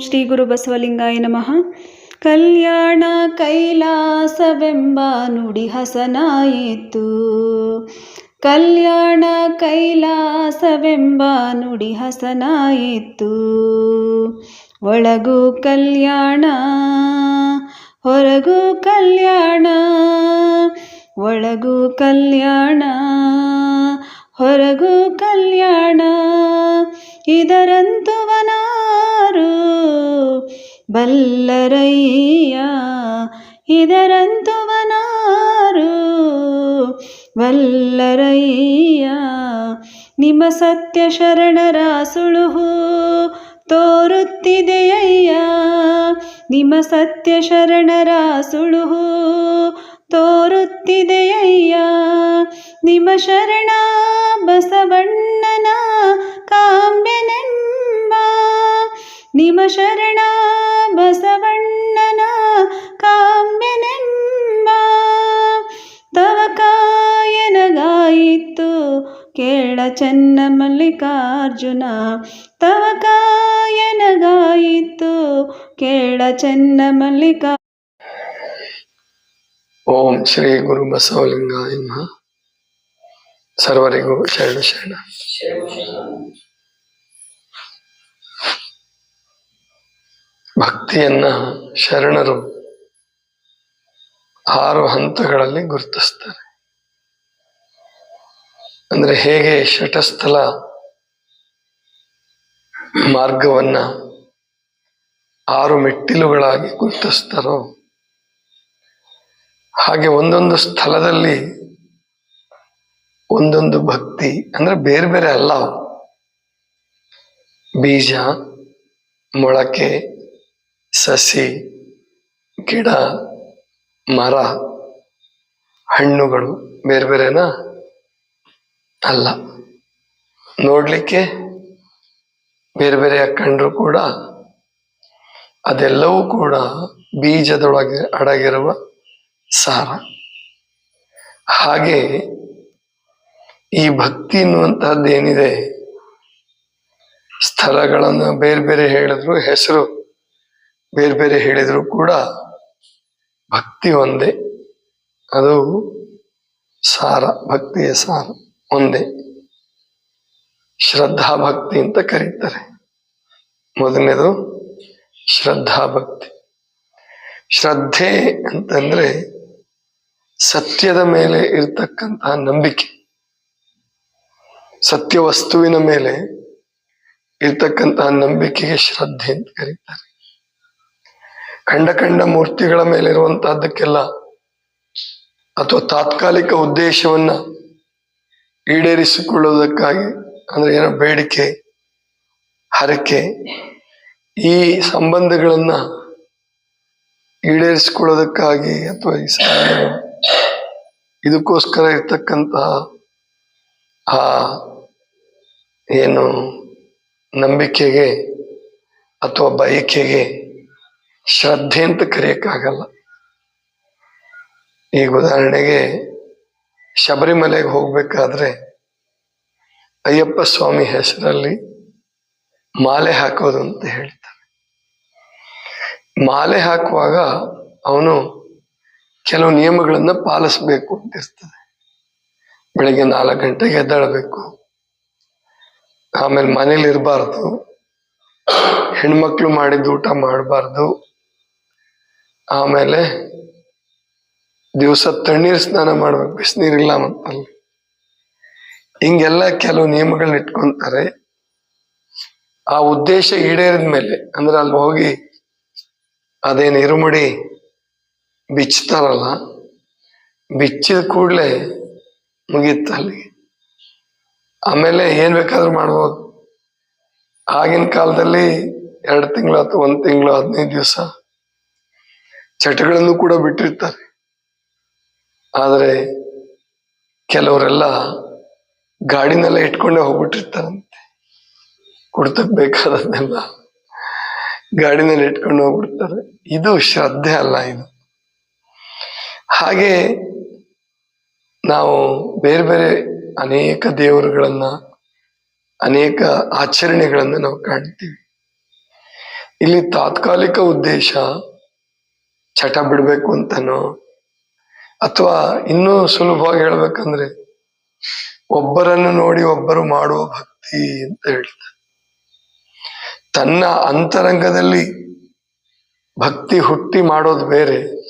ಶ್ರೀ ಗುರು ಬಸವಲಿಂಗಾಯ ನಮಃ. ಕಲ್ಯಾಣ ಕೈಲಾಸವೆಂಬ ನುಡಿ ಹಸನಾಯಿತು. ಕಲ್ಯಾಣ ಕೈಲಾಸವೆಂಬ ನುಡಿ ಹಸನಾಯಿತು. ಒಳಗೂ ಕಲ್ಯಾಣ, ಹೊರಗು ಕಲ್ಯಾಣ, ಒಳಗು ಕಲ್ಯಾಣ ಹೊರಗೂ ಕಲ್ಯಾಣ ಇದರಂತುವನಾರು ಬಲ್ಲರಯ್ಯ ಇದರಂತುವನಾರು ಬಲ್ಲರಯ್ಯ, ನಿಮ್ಮ ಸತ್ಯ ಶರಣರ ಸುಳುಹು ತೋರುತ್ತಿದೆಯಯ್ಯ. ನಿಮ್ಮ ಸತ್ಯ ಶರಣರ ಸುಳುಹು ತೋರುತ್ತಿದೆಯಯ್ಯ. ನಿಮ್ಮ ಶರಣ ಬಸವಣ್ಣನ ಕಾಂಬೆನೆಂಬ ನಿಮ್ಮ ಶರಣ ಬಸವಣ್ಣನ ಕಾಂಬೆನೆಂಬ ತವ ಕಾಯನಗಾಯಿತು ಕೇಳ ಚೆನ್ನ ಮಲ್ಲಿಕಾರ್ಜುನ. ತವ ಕಾಯನಗಾಯಿತು ಕೇಳ ಚೆನ್ನ ಮಲ್ಲಿಕಾ ಓಂ ಶ್ರೀ ಗುರು ಬಸವಲಿಂಗಾಯ ನಮಃ. ಸರ್ವರಿಗೂ ಶರಣ ಶರಣ. ಭಕ್ತಿಯನ್ನ ಶರಣರು ಆರು ಹಂತಗಳಲ್ಲಿ ಗುರುತಿಸ್ತಾರೆ. ಅಂದ್ರೆ ಹೇಗೆ ಶಟಸ್ಥಲ ಮಾರ್ಗವನ್ನ ಆರು ಮೆಟ್ಟಿಲುಗಳಾಗಿ ಗುರುತಿಸ್ತಾರೋ ಹಾಗೆ ಒಂದೊಂದು ಸ್ಥಳದಲ್ಲಿ ಒಂದೊಂದು ಭಕ್ತಿ ಅಂದ್ರೆ ಬೇರೆ ಬೇರೆ ಅಲ್ಲ. ಬೀಜ, ಮೊಳಕೆ, ಸಸಿ, ಗಿಡ, ಮರ, ಹಣ್ಣುಗಳು ಬೇರೆ ಬೇರೆನಾ? ಅಲ್ಲ. ನೋಡ್ಲಿಕ್ಕೆ ಬೇರೆ ಬೇರೆ ಕಂಡ್ರು ಕೂಡ ಅದೆಲ್ಲವೂ ಕೂಡ ಬೀಜದೊಳಗೆ ಅಡಗಿರುವ ಸಾರ. ಹಾಗೆ ಈ ಭಕ್ತಿ ಅನ್ನುವಂತಹದ್ದು ಏನಿದೆ? ಸ್ಥಳಗಳನ್ನು ಬೇರೆ ಬೇರೆ ಹೇಳಿದ್ರು, ಹೆಸರು ಬೇರೆ ಬೇರೆ ಹೇಳಿದ್ರು ಕೂಡ ಭಕ್ತಿ ಒಂದೇ. ಅದು ಸಾರ, ಭಕ್ತಿಯ ಸಾರ ಒಂದೇ. ಶ್ರದ್ಧಾ ಭಕ್ತಿ ಅಂತ ಕರೀತಾರೆ. ಮೊದಲನೇದು ಶ್ರದ್ಧಾ ಭಕ್ತಿ. ಶ್ರದ್ಧೆ ಅಂತಂದ್ರೆ ಸತ್ಯದ ಮೇಲೆ ಇರ್ತಕ್ಕಂತಹ ನಂಬಿಕೆ. ಸತ್ಯ ವಸ್ತುವಿನ ಮೇಲೆ ಇರ್ತಕ್ಕಂತಹ ನಂಬಿಕೆಗೆ ಶ್ರದ್ಧೆ ಅಂತ ಕರೀತಾರೆ. ಕಂಡ ಕಂಡ ಮೂರ್ತಿಗಳ ಮೇಲೆ ಇರುವಂತಹದ್ದಕ್ಕೆಲ್ಲ ಅಥವಾ ತಾತ್ಕಾಲಿಕ ಉದ್ದೇಶವನ್ನ ಈಡೇರಿಸಿಕೊಳ್ಳುವುದಕ್ಕಾಗಿ ಅಂದ್ರೆ ಏನೋ ಬೇಡಿಕೆ, ಹರಕೆ ಈ ಸಂಬಂಧಗಳನ್ನ ಈಡೇರಿಸಿಕೊಳ್ಳೋದಕ್ಕಾಗಿ ಅಥವಾ ಈ ಇದಕ್ಕೋಸ್ಕರ ಇರ್ತಕ್ಕಂತಹ ಆ ಏನು ನಂಬಿಕೆಗೆ ಅಥವಾ ಬಯಕೆಗೆ ಶ್ರದ್ಧೆ ಅಂತ ಕರೆಯಕ್ಕಾಗಲ್ಲ. ಈಗ ಉದಾಹರಣೆಗೆ ಶಬರಿಮಲೆಗೆ ಹೋಗ್ಬೇಕಾದ್ರೆ ಅಯ್ಯಪ್ಪ ಸ್ವಾಮಿ ಹೆಸರಲ್ಲಿ ಮಾಲೆ ಹಾಕೋದು ಅಂತ ಹೇಳ್ತಾರೆ. ಮಾಲೆ ಹಾಕುವಾಗ ಅವನು ಕೆಲವು ನಿಯಮಗಳನ್ನು ಪಾಲಿಸ್ಬೇಕು ಅಂತ ಇರ್ತದೆ. ಬೆಳಿಗ್ಗೆ ನಾಲ್ಕು ಗಂಟೆಗೆ ಎದ್ದೇಳಬೇಕು. ಆಮೇಲೆ ಮನೇಲಿ ಇರಬಾರ್ದು. ಹೆಣ್ಮಕ್ಳು ಮಾಡಿದ್ದು ಊಟ ಮಾಡಬಾರ್ದು. ಆಮೇಲೆ ದಿವಸ ತಣ್ಣೀರು ಸ್ನಾನ ಮಾಡ್ಬೇಕು, ಬಿಸಿನೀರಿಲ್ಲ ಮತ್ತಲ್ಲಿ ಹಿಂಗೆಲ್ಲ ಕೆಲವು ನಿಯಮಗಳನ್ನ ಇಟ್ಕೊಂತಾರೆ. ಆ ಉದ್ದೇಶ ಈಡೇರಿದ ಮೇಲೆ ಅಂದ್ರೆ ಅಲ್ಲಿ ಹೋಗಿ ಅದೇನು ಇರುಮಡಿ ಬಿಚ್ಚತಾರಲ್ಲ ಬಿಚ್ಚಿದ ಕೂಡಲೇ ಮುಗೀತು ಆಮೇಲೆ ಏನ್ ಬೇಕಾದ್ರೂ ಮಾಡ್ಬೋದು. ಆಗಿನ ಕಾಲದಲ್ಲಿ ಎರಡು ತಿಂಗಳು ಅಥವಾ ಒಂದು ತಿಂಗಳು, ಹದಿನೈದು ದಿವಸ ಚಟಗಳನ್ನು ಕೂಡ ಬಿಟ್ಟಿರ್ತಾರೆ. ಆದರೆ ಕೆಲವರೆಲ್ಲ ಗಾಡಿನೆಲ್ಲ ಇಟ್ಕೊಂಡೇ ಹೋಗ್ಬಿಟ್ಟಿರ್ತಾರಂತೆ. ಕುಡ್ತಕ್ ಬೇಕಾದದ್ದೆಲ್ಲ ಗಾಡಿನಲ್ಲಿ ಇಟ್ಕೊಂಡು ಹೋಗ್ಬಿಡ್ತಾರೆ. ಇದು ಶ್ರದ್ಧೆ ಅಲ್ಲ ಇದು. ಹಾಗೆ ನಾವು ಬೇರೆ ಬೇರೆ ಅನೇಕ ದೇವರುಗಳನ್ನ, ಅನೇಕ ಆಚರಣೆಗಳನ್ನ ನಾವು ಕಾಣ್ತೀವಿ. ಇಲ್ಲಿ ತಾತ್ಕಾಲಿಕ ಉದ್ದೇಶ ಚಟ ಬಿಡಬೇಕು ಅಂತನೋ, ಅಥವಾ ಇನ್ನೂ ಸುಲಭವಾಗಿ ಹೇಳ್ಬೇಕಂದ್ರೆ ಒಬ್ಬರನ್ನು ನೋಡಿ ಒಬ್ಬರು ಮಾಡುವ ಭಕ್ತಿ ಅಂತ ಹೇಳ್ತಾರೆ. ತನ್ನ ಅಂತರಂಗದಲ್ಲಿ ಭಕ್ತಿ ಹುಟ್ಟಿ ಮಾಡೋದು ಬೇರೆ.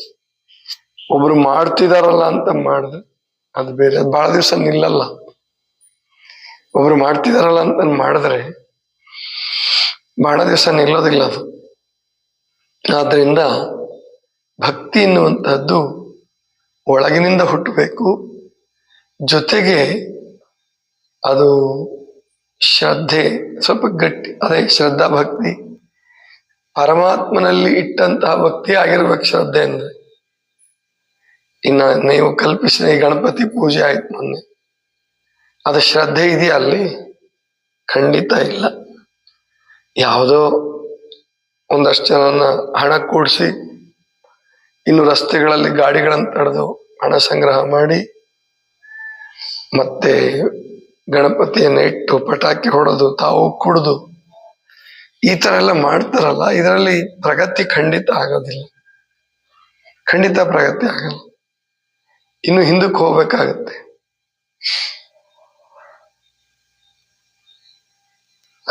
ಒಬ್ರು ಮಾಡ್ತಿದಾರಲ್ಲ ಅಂತ ಮಾಡಿದ್ರೆ ಅದು ಬೇರೆ ಬಹಳ ದಿವಸ ನಿಲ್ಲಲ್ಲ. ಒಬ್ರು ಮಾಡ್ತಿದಾರಲ್ಲ ಅಂತ ನಾನು ಮಾಡಿದ್ರೆ ಬಹಳ ದಿವಸ ನಿಲ್ಲೋದಿಲ್ಲ ಅದು. ಆದ್ರಿಂದ ಭಕ್ತಿ ಎನ್ನುವಂತಹದ್ದು ಒಳಗಿನಿಂದ ಹುಟ್ಟಬೇಕು. ಜೊತೆಗೆ ಅದು ಶ್ರದ್ಧೆ, ಸ್ವಲ್ಪ ಗಟ್ಟಿ, ಅದೇ ಶ್ರದ್ಧಾ ಭಕ್ತಿ, ಪರಮಾತ್ಮನಲ್ಲಿ ಇಟ್ಟಂತಹ ಭಕ್ತಿ ಆಗಿರ್ಬೇಕು ಶ್ರದ್ಧೆ ಅಂದ್ರೆ. ಇನ್ನ ನೀವು ಕಲ್ಪಿಸಿದ ಈ ಗಣಪತಿ ಪೂಜೆ ಆಯ್ತು ಮೊನ್ನೆ. ಅದು ಶ್ರದ್ಧೆ ಇದೆಯಾ ಅಲ್ಲಿ? ಖಂಡಿತ ಇಲ್ಲ. ಯಾವುದೋ ಒಂದಷ್ಟು ಜನನ ಹಣ ಕೂಡಿಸಿ, ಇನ್ನು ರಸ್ತೆಗಳಲ್ಲಿ ಗಾಡಿಗಳನ್ನು ತಡೆದು ಹಣ ಸಂಗ್ರಹ ಮಾಡಿ, ಮತ್ತೆ ಗಣಪತಿಯನ್ನು ಇಟ್ಟು ಪಟಾಕಿ ಹೊಡೆದು, ತಾವು ಕುಡಿದು, ಈ ತರ ಎಲ್ಲ ಮಾಡ್ತಾರಲ್ಲ, ಇದರಲ್ಲಿ ಪ್ರಗತಿ ಖಂಡಿತ ಆಗೋದಿಲ್ಲ. ಖಂಡಿತ ಪ್ರಗತಿ ಆಗಲ್ಲ. ಇನ್ನು ಹಿಂದಕ್ಕೆ ಹೋಗ್ಬೇಕಾಗತ್ತೆ.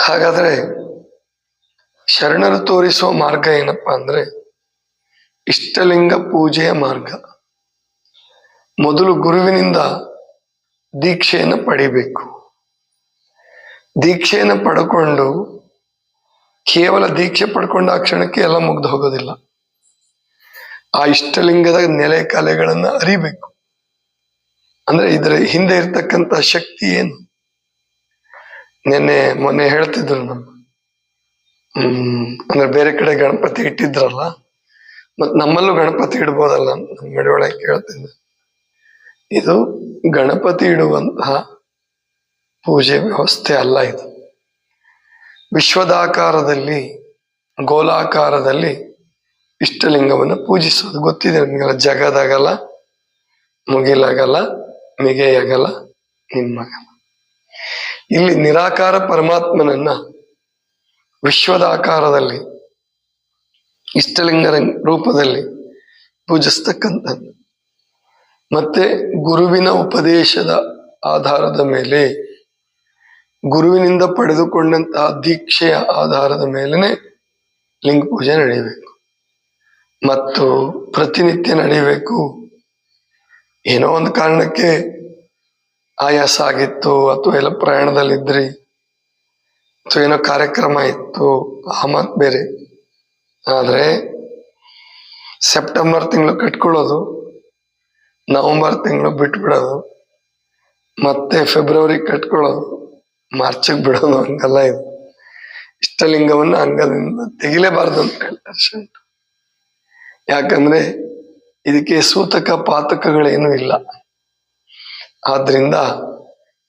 ಹಾಗಾದ್ರೆ ಶರಣರು ತೋರಿಸುವ ಮಾರ್ಗ ಏನಪ್ಪಾ ಅಂದ್ರೆ ಇಷ್ಟಲಿಂಗ ಪೂಜೆಯ ಮಾರ್ಗ. ಮೊದಲು ಗುರುವಿನಿಂದ ದೀಕ್ಷೆಯನ್ನು ಪಡಿಬೇಕು. ದೀಕ್ಷೆಯನ್ನು ಪಡ್ಕೊಂಡು ಕೇವಲ ದೀಕ್ಷೆ ಪಡ್ಕೊಂಡ ಆ ಕ್ಷಣಕ್ಕೆ ಎಲ್ಲ ಮುಗ್ದು ಹೋಗೋದಿಲ್ಲ. ಆ ಇಷ್ಟಲಿಂಗದ ನೆಲೆ ಕಲೆಗಳನ್ನ ಅರಿಬೇಕು. ಅಂದ್ರೆ ಇದರ ಹಿಂದೆ ಇರ್ತಕ್ಕಂತ ಶಕ್ತಿ ಏನು? ನಿನ್ನೆ ಮೊನ್ನೆ ಹೇಳ್ತಿದ್ರು ನಮ್ಮ, ಹ್ಮ್, ಅಂದ್ರೆ ಬೇರೆ ಕಡೆ ಗಣಪತಿ ಇಟ್ಟಿದ್ರಲ್ಲ, ಮತ್ ನಮ್ಮಲ್ಲೂ ಗಣಪತಿ ಇಡ್ಬೋದಲ್ಲ ನಮ್ಮ ಮಡಿಯೊಳಗೆ ಕೇಳ್ತಿದ್ದೆ ಇದು ಗಣಪತಿ ಇಡುವಂತಹ ಪೂಜೆ ವ್ಯವಸ್ಥೆ ಅಲ್ಲ ಇದು. ವಿಶ್ವದಾಕಾರದಲ್ಲಿ, ಗೋಲಾಕಾರದಲ್ಲಿ ಇಷ್ಟಲಿಂಗವನ್ನು ಪೂಜಿಸೋದು. ಗೊತ್ತಿದೆ ನಿಮಗೆಲ್ಲ ಜಗದಾಗಲ್ಲ, ಮುಗಿಲಾಗಲ್ಲ. ಮಿಗೆಯಾಗಲ್ಲ ನಿಮ್ಮಗಲ್ಲ ಇಲ್ಲಿ ನಿರಾಕಾರ ಪರಮಾತ್ಮನನ್ನ ವಿಶ್ವದ ಆಕಾರದಲ್ಲಿ ಇಷ್ಟಲಿಂಗರ ರೂಪದಲ್ಲಿ ಪೂಜಿಸ್ತಕ್ಕಂಥದ್ದು. ಮತ್ತೆ ಗುರುವಿನ ಉಪದೇಶದ ಆಧಾರದ ಮೇಲೆ, ಗುರುವಿನಿಂದ ಪಡೆದುಕೊಂಡಂತಹ ದೀಕ್ಷೆಯ ಆಧಾರದ ಮೇಲೇ ಲಿಂಗ ಪೂಜೆ ನಡೆಯಬೇಕು. ಮತ್ತು ಪ್ರತಿನಿತ್ಯ ನಡೆಯಬೇಕು. ಏನೋ ಒಂದು ಕಾರಣಕ್ಕೆ ಆಯಾಸ ಆಗಿತ್ತು ಅಥವಾ ಎಲ್ಲ ಪ್ರಯಾಣದಲ್ಲಿದ್ರಿ ಅಥವಾ ಏನೋ ಕಾರ್ಯಕ್ರಮ ಇತ್ತು, ಆ ಮಾತ್ ಬೇರೆ ಆದರೆ ಸೆಪ್ಟೆಂಬರ್ ತಿಂಗಳು ಕಟ್ಕೊಳ್ಳೋದು ನವೆಂಬರ್ ತಿಂಗಳು ಬಿಟ್ಬಿಡೋದು, ಮತ್ತೆ ಫೆಬ್ರವರಿ ಕಟ್ಕೊಳ್ಳೋದು ಮಾರ್ಚಿಗೆ ಬಿಡೋದು ಹಂಗಲ್ಲ ಇದು ಇಷ್ಟಲಿಂಗವನ್ನು ಅಂಗದಿಂದ ತೆಗಿಲೇಬಾರ್ದು ಅಂತ ಹೇಳ್ತಾರೆ. ಯಾಕಂದ್ರೆ ಇದಕ್ಕೆ ಸೂತಕ ಪಾತಕಗಳೇನೂ ಇಲ್ಲ. ಆದ್ರಿಂದ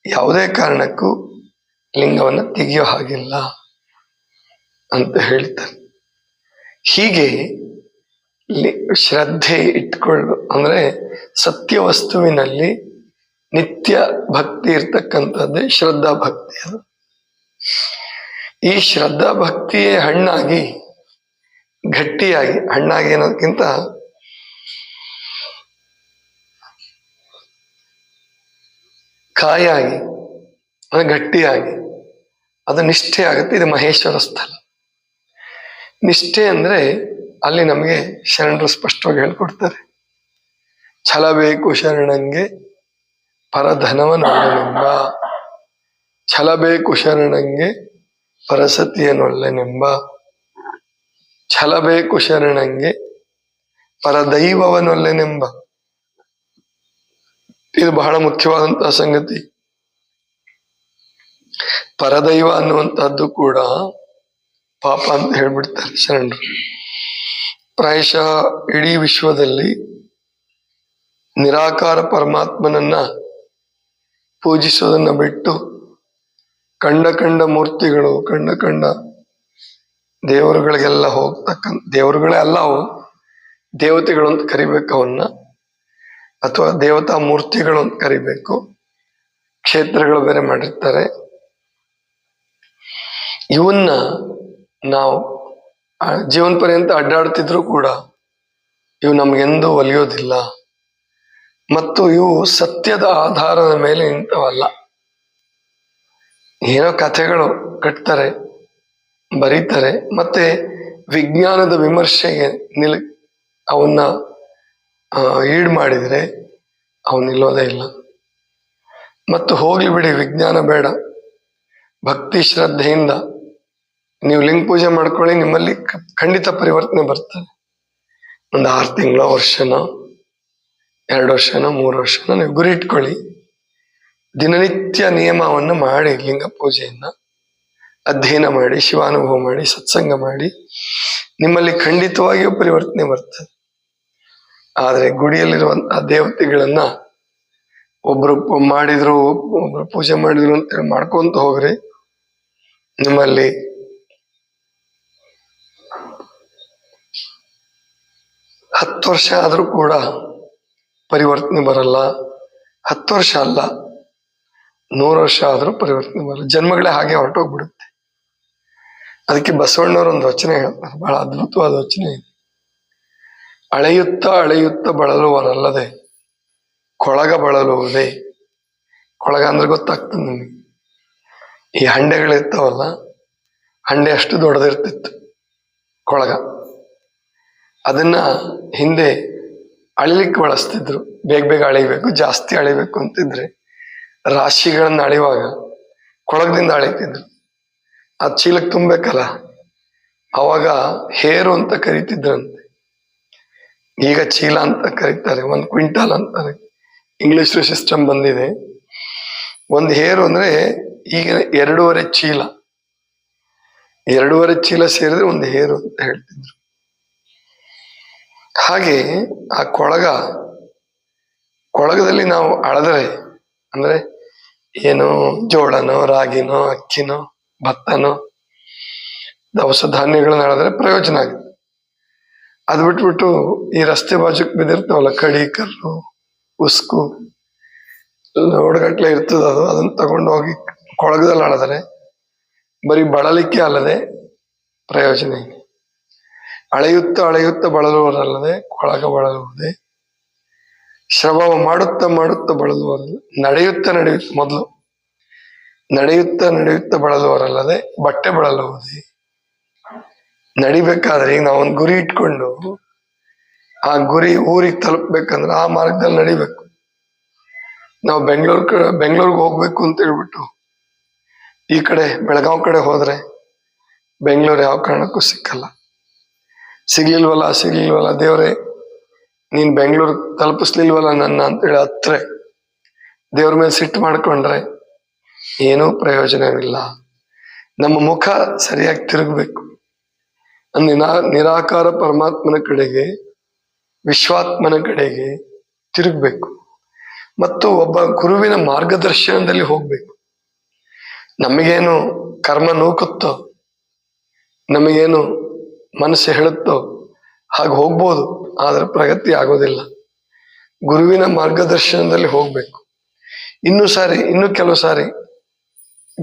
ಯಾವುದೇ ಕಾರಣಕ್ಕೂ ಲಿಂಗವನ್ನು ತೆಗೆಯೋ ಹಾಗಿಲ್ಲ ಅಂತ ಹೇಳ್ತಾರೆ. ಹೀಗೆ ಶ್ರದ್ಧೆ ಇಟ್ಕೊಳ್ಳು ಅಂದ್ರೆ ಸತ್ಯ ವಸ್ತುವಿನಲ್ಲಿ ನಿತ್ಯ ಭಕ್ತಿ ಇರ್ತಕ್ಕಂಥದ್ದೇ ಶ್ರದ್ಧಾ ಭಕ್ತಿ ಅದು. ಈ ಶ್ರದ್ಧಾ ಭಕ್ತಿಯೇ ಹಣ್ಣಾಗಿ, ಗಟ್ಟಿಯಾಗಿ, ಹಣ್ಣಾಗಿ ಅನ್ನೋದಕ್ಕಿಂತ ಕಾಯಾಗಿ, ಅದು ಗಟ್ಟಿಯಾಗಿ, ಅದು ನಿಷ್ಠೆ ಆಗುತ್ತೆ ಇದು ಮಹೇಶ್ವರ ಸ್ಥಳ. ನಿಷ್ಠೆ ಅಂದರೆ ಅಲ್ಲಿ ನಮಗೆ ಶರಣರು ಸ್ಪಷ್ಟವಾಗಿ ಹೇಳ್ಕೊಡ್ತಾರೆ. ಛಲ ಬೇಕು ಶರಣಂಗೆ ಪರಧನವನೊಲ್ಲೆನೆಂಬ ಛಲ ಬೇಕು ಶರಣಂಗೆ ಪರಸತಿಯನೊಲ್ಲೆನೆಂಬ ಛಲ ಬೇಕು ಶರಣಂಗೆ ಪರದೈವವನೊಲ್ಲೆನೆಂಬ ಇದು ಬಹಳ ಮುಖ್ಯವಾದಂತಹ ಸಂಗತಿ. ಪರದೈವ ಅನ್ನುವಂತಹದ್ದು ಕೂಡ ಪಾಪ ಅಂತ ಹೇಳ್ಬಿಡ್ತಾರೆ ಶರಣರು. ಪ್ರಾಯಶಃ ಇಡೀ ವಿಶ್ವದಲ್ಲಿ ನಿರಾಕಾರ ಪರಮಾತ್ಮನನ್ನ ಪೂಜಿಸೋದನ್ನ ಬಿಟ್ಟು ಕಂಡ ಕಂಡ ಮೂರ್ತಿಗಳು, ಕಂಡ ಕಂಡ ದೇವರುಗಳಿಗೆಲ್ಲ ಹೋಗ್ತಕ್ಕಂಥ, ದೇವರುಗಳೇ ಅಲ್ಲ ಅವು, ದೇವತೆಗಳು ಅಂತ ಕರಿಬೇಕು ಅವನ್ನ. ಅಥವಾ ದೇವತಾ ಮೂರ್ತಿಗಳು ಅಂತ ಕರಿಬೇಕು. ಕ್ಷೇತ್ರಗಳು ಬೇರೆ ಮಾಡಿರ್ತಾರೆ. ಇವನ್ನ ನಾವು ಜೀವನ ಪರ್ಯಂತ ಅಡ್ಡಾಡ್ತಿದ್ರು ಕೂಡ ಇವು ನಮಗೆಂದೂ ಒಲಿಯೋದಿಲ್ಲ. ಮತ್ತು ಇವು ಸತ್ಯದ ಆಧಾರದ ಮೇಲೆ ಇಂಥವಲ್ಲ ಏನೋ ಕಥೆಗಳು ಕಟ್ತಾರೆ, ಬರೀತಾರೆ, ಮತ್ತೆ ವಿಜ್ಞಾನದ ವಿಮರ್ಶೆಗೆ ನಿಲ್ ಅವನ್ನ ಈಡ್ ಮಾಡಿದರೆ ಅವನು ನಿಲ್ಲೋದೇ ಇಲ್ಲ. ಮತ್ತು ಹೋಗಿ ಬಿಡಿ, ವಿಜ್ಞಾನ ಬೇಡ. ಭಕ್ತಿ ಶ್ರದ್ಧೆಯಿಂದ ನೀವು ಲಿಂಗ ಪೂಜೆ ಮಾಡ್ಕೊಳ್ಳಿ, ನಿಮ್ಮಲ್ಲಿ ಖಂಡಿತ ಪರಿವರ್ತನೆ ಬರ್ತದೆ. ಒಂದು ಆರು ತಿಂಗಳ ವರ್ಷನೋ, ಎರಡು ವರ್ಷನೋ, ಮೂರು ವರ್ಷನೋ ನೀವು ಗುರಿ ಇಟ್ಕೊಳ್ಳಿ. ದಿನನಿತ್ಯ ನಿಯಮವನ್ನು ಮಾಡಿ, ಲಿಂಗ ಪೂಜೆಯನ್ನ ಅಧ್ಯಯನ ಮಾಡಿ, ಶಿವಾನುಭವ ಮಾಡಿ, ಸತ್ಸಂಗ ಮಾಡಿ, ನಿಮ್ಮಲ್ಲಿ ಖಂಡಿತವಾಗಿಯೂ ಪರಿವರ್ತನೆ ಬರ್ತದೆ. ಆದರೆ ಗುಡಿಯಲ್ಲಿರುವಂತಹ ದೇವತೆಗಳನ್ನ ಒಬ್ರು ಮಾಡಿದ್ರು, ಒಬ್ರು ಪೂಜೆ ಮಾಡಿದ್ರು ಅಂತೇಳಿ ಮಾಡ್ಕೊಂತ ಹೋಗ್ರಿ. ನಿಮ್ಮಲ್ಲಿ ಹತ್ತು ವರ್ಷ ಆದ್ರೂ ಕೂಡ ಪರಿವರ್ತನೆ ಬರಲ್ಲ. ಹತ್ತು ವರ್ಷ ಅಲ್ಲ, ನೂರು ವರ್ಷ ಆದ್ರೂ ಪರಿವರ್ತನೆ ಬರಲ್ಲ. ಜನ್ಮಗಳೇ ಹಾಗೆ ಹೊರಟೋಗ್ಬಿಡುತ್ತೆ. ಅದಕ್ಕೆ ಬಸವಣ್ಣವ್ರ ಒಂದು ರಚನೆ ಹೇಳ್ತಾರೆ, ಬಹಳ ಅದ್ಭುತವಾದ ರಚನೆ ಇದೆ. ಅಳೆಯುತ್ತ ಅಳೆಯುತ್ತ ಬಳಲುವರಲ್ಲದೆ ಕೊಳಗ ಬಳಲುವುದೇ. ಕೊಳಗ ಅಂದ್ರೆ ಗೊತ್ತಾಗ್ತದೆ ನಿಮಗೆ. ಈ ಹಂಡೆಗಳಿರ್ತಾವಲ್ಲ ಹಂಡೆ ಅಷ್ಟು ದೊಡ್ಡದಿರ್ತಿತ್ತು, ಕೊಳಗ. ಅದನ್ನ ಹಿಂದೆ ಅಳಿಲಿಕ್ಕೆ ಬಳಸ್ತಿದ್ರು, ಬೇಗ ಬೇಗ ಅಳಿಬೇಕು, ಜಾಸ್ತಿ ಅಳಿಬೇಕು ಅಂತಿದ್ರೆ ರಾಶಿಗಳನ್ನ ಅಳಿವಾಗ ಕೊಳಗದಿಂದ ಅಳಿತಿದ್ರು. ಆ ಚೀಲಕ್ಕೆ ತುಂಬಬೇಕಲ್ಲ, ಅವಾಗ ಹೇರು ಅಂತ ಕರಿತಿದ್ರಂತೆ. ಈಗ ಚೀಲ ಅಂತ ಕರೀತಾರೆ, ಒಂದು ಕ್ವಿಂಟಾಲ್ ಅಂತಾರೆ ಇಂಗ್ಲಿಷ್ ಸಿಸ್ಟಮ್ ಬಂದಿದೆ. ಒಂದು ಹೇರು ಅಂದ್ರೆ ಈಗ ಎರಡೂವರೆ ಚೀಲ. ಎರಡೂವರೆ ಚೀಲ ಸೇರಿದ್ರೆ ಒಂದು ಹೇರು ಅಂತ ಹೇಳ್ತಿದ್ರು. ಹಾಗೆ ಆ ಕೊಳಗ, ಕೊಳಗದಲ್ಲಿ ನಾವು ಅಳದ್ರೆ, ಅಂದ್ರೆ ಏನು ಜೋಳನೋ, ರಾಗಿನೋ, ಅಕ್ಕಿನೋ, ಭತ್ತನೋ, ದವಸ ಧಾನ್ಯಗಳನ್ನ ಅಳದ್ರೆ ಪ್ರಯೋಜನ ಆಗುತ್ತೆ. ಅದು ಬಿಟ್ಬಿಟ್ಟು ಈ ರಸ್ತೆ ಬಾಜುಕ್ ಬಿದ್ದಿರ್ತಾವಲ್ಲ ಕಡಿ, ಕಲ್ಲು, ಉಸ್ಕು ಲೋಡ್ಗಟ್ಲೆ ಇರ್ತದ ಅದು. ಅದನ್ನ ತಗೊಂಡು ಹೋಗಿ ಕೊಳಗದಲ್ಲಿ ಅಳದರೆ ಬರೀ ಬಳಲಿಕ್ಕೆ ಅಲ್ಲದೆ ಪ್ರಯೋಜನ ಇದೆ. ಅಳೆಯುತ್ತ ಅಳೆಯುತ್ತ ಬಳಲುವರಲ್ಲದೆ ಕೊಳಗ ಬಳಲುವುದೇ. ಶ್ರಮ ಮಾಡುತ್ತಾ ಮಾಡುತ್ತಾ ಬಳಲುವರಲ್ಲ ನಡೆಯುತ್ತ ನಡೆಯುತ್ತ ಮೊದಲು, ನಡೆಯುತ್ತ ನಡೆಯುತ್ತ ಬಳಲುವರಲ್ಲದೆ ಬಟ್ಟೆ ಬಳಲುವುದೇ. ನಡಿಬೇಕಾದ್ರೆ ಈಗ ನಾವು ಒಂದು ಗುರಿ ಇಟ್ಕೊಂಡು ಆ ಗುರಿ ಊರಿಗೆ ತಲುಪ್ಬೇಕಂದ್ರೆ ಆ ಮಾರ್ಗದಲ್ಲಿ ನಡಿಬೇಕು. ನಾವು ಬೆಂಗಳೂರು ಕಡೆ ಬೆಂಗಳೂರಿಗೆ ಹೋಗ್ಬೇಕು ಅಂತ ಹೇಳ್ಬಿಟ್ಟು ಈ ಕಡೆ ಬೆಳಗಾವ್ ಕಡೆ ಹೋದ್ರೆ ಬೆಂಗಳೂರು ಯಾವ ಕಾರಣಕ್ಕೂ ಸಿಕ್ಕಲ್ಲ. ಸಿಗ್ಲಿಲ್ವಲ್ಲ ಸಿಗ್ಲಿಲ್ವಲ್ಲ, ದೇವ್ರೆ, ನೀನ್ ಬೆಂಗಳೂರು ತಲುಪಿಸ್ಲಿಲ್ವಲ್ಲ ನನ್ನ ಅಂತೇಳಿ ಹತ್ರೆ ದೇವ್ರ ಮೇಲೆ ಸಿಟ್ಟು ಮಾಡ್ಕೊಂಡ್ರೆ ಏನೂ ಪ್ರಯೋಜನವಿಲ್ಲ. ನಮ್ಮ ಮುಖ ಸರಿಯಾಗಿ ತಿರುಗಬೇಕು. ನಿರಾ ನಿರಾಕಾರ ಪರಮಾತ್ಮನ ಕಡೆಗೆ, ವಿಶ್ವಾತ್ಮನ ಕಡೆಗೆ ತಿರುಗಬೇಕು. ಮತ್ತು ಒಬ್ಬ ಗುರುವಿನ ಮಾರ್ಗದರ್ಶನದಲ್ಲಿ ಹೋಗ್ಬೇಕು. ನಮಗೇನು ಕರ್ಮ ನೂಕುತ್ತೋ, ನಮಗೇನು ಮನಸ್ಸು ಹೇಳುತ್ತೋ ಹಾಗೆ ಹೋಗ್ಬೋದು, ಆದರೆ ಪ್ರಗತಿ ಆಗೋದಿಲ್ಲ. ಗುರುವಿನ ಮಾರ್ಗದರ್ಶನದಲ್ಲಿ ಹೋಗ್ಬೇಕು. ಇನ್ನು ಸಾರಿ, ಇನ್ನು ಕೆಲವು ಸಾರಿ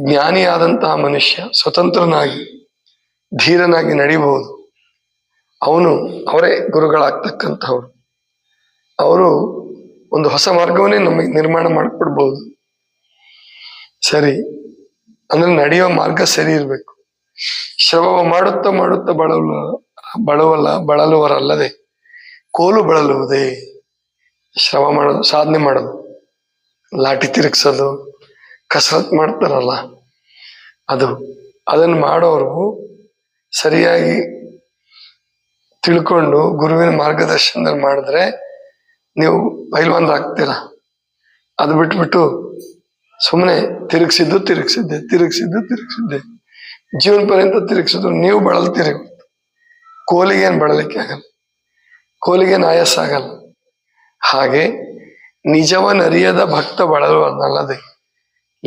ಜ್ಞಾನಿಯಾದಂತಹ ಮನುಷ್ಯ ಸ್ವತಂತ್ರನಾಗಿ ಧೀರನಾಗಿ ನಡಿಬಹುದು. ಅವನು ಅವರೇ ಗುರುಗಳಾಗ್ತಕ್ಕಂಥವ್ರು. ಅವರು ಒಂದು ಹೊಸ ಮಾರ್ಗವನ್ನೇ ನಮಗೆ ನಿರ್ಮಾಣ ಮಾಡಿಕೊಡ್ಬೋದು. ಸರಿ, ಅಂದ್ರೆ ನಡೆಯುವ ಮಾರ್ಗ ಸರಿ ಇರಬೇಕು. ಶ್ರವ ಮಾಡುತ್ತಾ ಮಾಡುತ್ತಾ ಬಳಲು, ಬಳವಲ್ಲ, ಬಳಲುವರಲ್ಲದೆ ಕೋಲು ಬಳಲುವುದೇ? ಶ್ರಮ ಮಾಡೋದು ಸಾಧನೆ ಮಾಡೋದು. ಲಾಠಿ ತಿರುಗಿಸೋದು ಕಸರತ್ ಮಾಡ್ತಾರಲ್ಲ, ಅದು, ಅದನ್ನು ಮಾಡೋರು ಸರಿಯಾಗಿ ತಿಳ್ಕೊಂಡು ಗುರುವಿನ ಮಾರ್ಗದರ್ಶನದಲ್ಲಿ ಮಾಡಿದ್ರೆ ನೀವು ಪೈಲ್ವಾನ್ರಾಗ್ತೀರ ಅದು ಬಿಟ್ಬಿಟ್ಟು ಸುಮ್ಮನೆ ತಿರುಗಿಸಿದ್ದು ತಿರುಗಿಸಿದ್ದೆ ತಿರುಗಿಸಿದ್ದು ತಿರುಗಿಸಿದ್ದೆ. ಜೀವನ ಪರ್ಯಂತ ತಿರುಗಿಸಿದ್ರು, ನೀವು ಬಳಲ್ತೀರಿ ಕೋಲಿಗೇನು ಬಳಲಿಕ್ಕೆ ಆಗಲ್ಲ. ಕೋಲಿಗೇನು ಆಯಾಸ ಆಗಲ್ಲ. ಹಾಗೆ ನಿಜವನ್ನರಿಯದ ಭಕ್ತ ಬಳಲುವುದಲ್ಲದೆ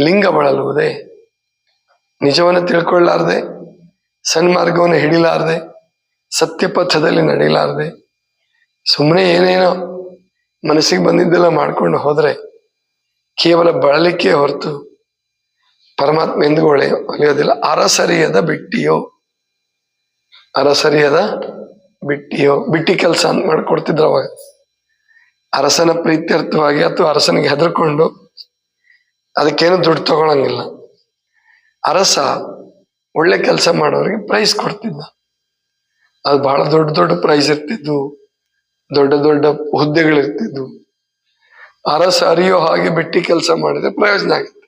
ಲಿಂಗ ಬಳಲುವುದೇ ನಿಜವನ್ನು ತಿಳ್ಕೊಳ್ಳಾರ್ದೆ ಸನ್ಮಾರ್ಗವನ್ನು ಹಿಡಿಲಾರದೆ, ಸತ್ಯಪಥದಲ್ಲಿ ನಡಿಲಾರ್ದೆ ಸುಮ್ಮನೆ ಏನೇನೋ ಮನಸ್ಸಿಗೆ ಬಂದಿದ್ದೆಲ್ಲ ಮಾಡ್ಕೊಂಡು ಹೋದರೆ ಕೇವಲ ಬಳಲಿಕ್ಕೆ ಹೊರತು ಪರಮಾತ್ಮ ಎಂದಿಗೂ ಒಳೆಯ ಒಲಿಯೋದಿಲ್ಲ. ಅರಸರಿಯದ ಬಿಟ್ಟಿಯೋ ಅರಸರಿಯದ ಬಿಟ್ಟಿಯೋ, ಬಿಟ್ಟಿ ಕೆಲಸ ಅಂತ ಮಾಡ್ಕೊಡ್ತಿದ್ರು ಅವಾಗ. ಅರಸನ ಪ್ರೀತ್ಯರ್ಥವಾಗಿ ಅಥವಾ ಅರಸನಿಗೆ ಹೆದರ್ಕೊಂಡು ಅದಕ್ಕೇನು ದುಡ್ಡು ತಗೊಳಂಗಿಲ್ಲ. ಅರಸ ಒಳ್ಳೆ ಕೆಲಸ ಮಾಡೋರಿಗೆ ಪ್ರೈಸ್ ಕೊಡ್ತಿದ್ದ. ಅದು ಬಹಳ ದೊಡ್ಡ ದೊಡ್ಡ ಪ್ರೈಸ್ ಇರ್ತಿದ್ದು, ದೊಡ್ಡ ದೊಡ್ಡ ಹುದ್ದೆಗಳಿರ್ತಿದ್ವು ಅರಸ ಅರಿಯೋ ಹಾಗೆ ಬಿಟ್ಟಿ ಕೆಲಸ ಮಾಡಿದ್ರೆ ಪ್ರಯೋಜನ ಆಗುತ್ತೆ.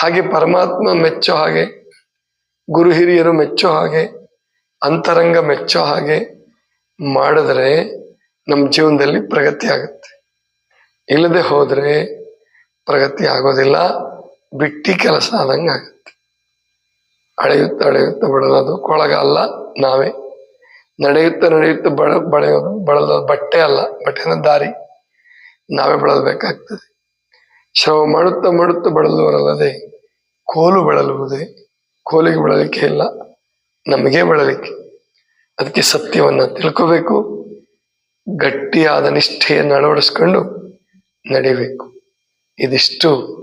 ಹಾಗೆ ಪರಮಾತ್ಮ ಮೆಚ್ಚೋ ಹಾಗೆ, ಗುರು ಹಿರಿಯರು ಮೆಚ್ಚೋ ಹಾಗೆ, ಅಂತರಂಗ ಮೆಚ್ಚೋ ಹಾಗೆ ಮಾಡಿದ್ರೆ ನಮ್ಮ ಜೀವನದಲ್ಲಿ ಪ್ರಗತಿ ಆಗುತ್ತೆ. ಇಲ್ಲದೆ ಹೋದರೆ ಪ್ರಗತಿ ಆಗೋದಿಲ್ಲ, ಬಿಟ್ಟಿ ಕೆಲಸ ಆದಂಗೆ ಆಗುತ್ತೆ. ಅಳೆಯುತ್ತ ಅಳೆಯುತ್ತ ಬಳಲೋದು. ಕೊಳಗ ಅಲ್ಲ, ನಾವೇ. ನಡೆಯುತ್ತ ನಡೆಯುತ್ತ ಬಳ, ಬಳೆಯೋದು, ಬಳಲೋದು. ಬಟ್ಟೆ ಅಲ್ಲ, ಬಟ್ಟೆನ ದಾರಿ. ನಾವೇ ಬಳಲಬೇಕಾಗ್ತದೆ. ಶ್ರಮ ಮಾಡುತ್ತಾ ಮಾಡುತ್ತಾ ಬಳಲುವರಲ್ಲದೆ ಕೋಲು ಬಳಲುವುದೇ. ಕೋಲಿಗೆ ಬಳಲಿಕ್ಕೆ ಇಲ್ಲ, ನಮಗೆ ಬಳಲಿಕ್ಕೆ ಅದಕ್ಕೆ ಸತ್ಯವನ್ನು ತಿಳ್ಕೋಬೇಕು. ಗಟ್ಟಿಯಾದ ನಿಷ್ಠೆಯನ್ನು ಅಳವಡಿಸ್ಕೊಂಡು ನಡಿಬೇಕು. ಇದಿಷ್ಟು.